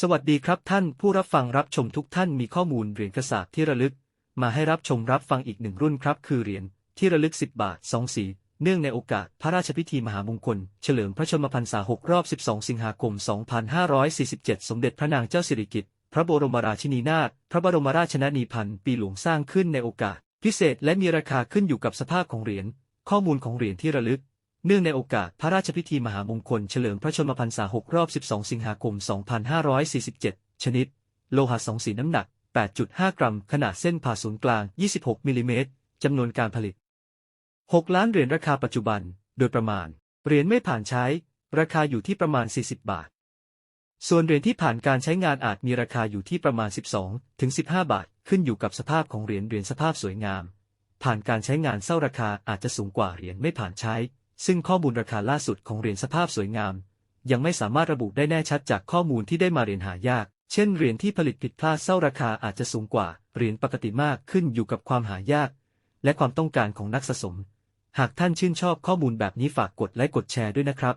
สวัสดีครับท่านผู้รับฟังรับชมทุกท่านมีข้อมูลเหรียญกระสาบที่ระลึก มาให้รับชมรับฟังอีกหนึ่งรุ่นครับ คือเหรียญที่ระลึก 10 บาท 2 สี เนื่องในโอกาสพระราชพิธีมหามงคล เฉลิมพระชนมพรรษา 6 รอบ 12 สิงหาคม 2547 สมเด็จพระนางเจ้าสิริกิติ์พระบรมราชินีนาถพระบรมราชชนนีพันปีหลวงสร้างขึ้นในโอกาส พิเศษและมีราคาขึ้นอยู่กับสภาพของเหรียญข้อมูลของเหรียญที่ระลึก เนื่องในโอกาสพระราชพิธีมหามงคลเฉลิมพระชนมพรรษา 6 รอบ 12 สิงหาคม 2547 ชนิด โลหะสองสีน้ำหนัก 8.5 กรัม ขนาดเส้นผ่าศูนย์กลาง 26 มิลลิเมตร จำนวนการผลิต 6 ล้านเหรียญราคาปัจจุบัน โดยประมาณ เหรียญไม่ผ่านใช้ ราคาอยู่ที่ประมาณ 40 บาท ส่วนเหรียญที่ผ่านการใช้งานอาจมีราคาอยู่ที่ประมาณ 12 ถึง 15 บาท ขึ้นอยู่กับสภาพของเหรียญ เหรียญสภาพสวยงาม ผ่านการใช้งานเศร้าราคาอาจจะสูงกว่าเหรียญไม่ผ่านใช้ ซึ่งข้อมูลราคาล่าสุดของเหรียญสภาพสวยงาม ยังไม่สามารถระบุได้แน่ชัดจากข้อมูลที่ได้มาเหรียญหายาก เช่นเหรียญที่ผลิตผิดพลาดเศร้าราคาอาจจะสูงกว่าเหรียญปกติมากขึ้นอยู่กับความหายาก และความต้องการของนักสะสม หากท่านชื่นชอบข้อมูลแบบนี้ฝากกดไลค์กดแชร์ด้วยนะครับ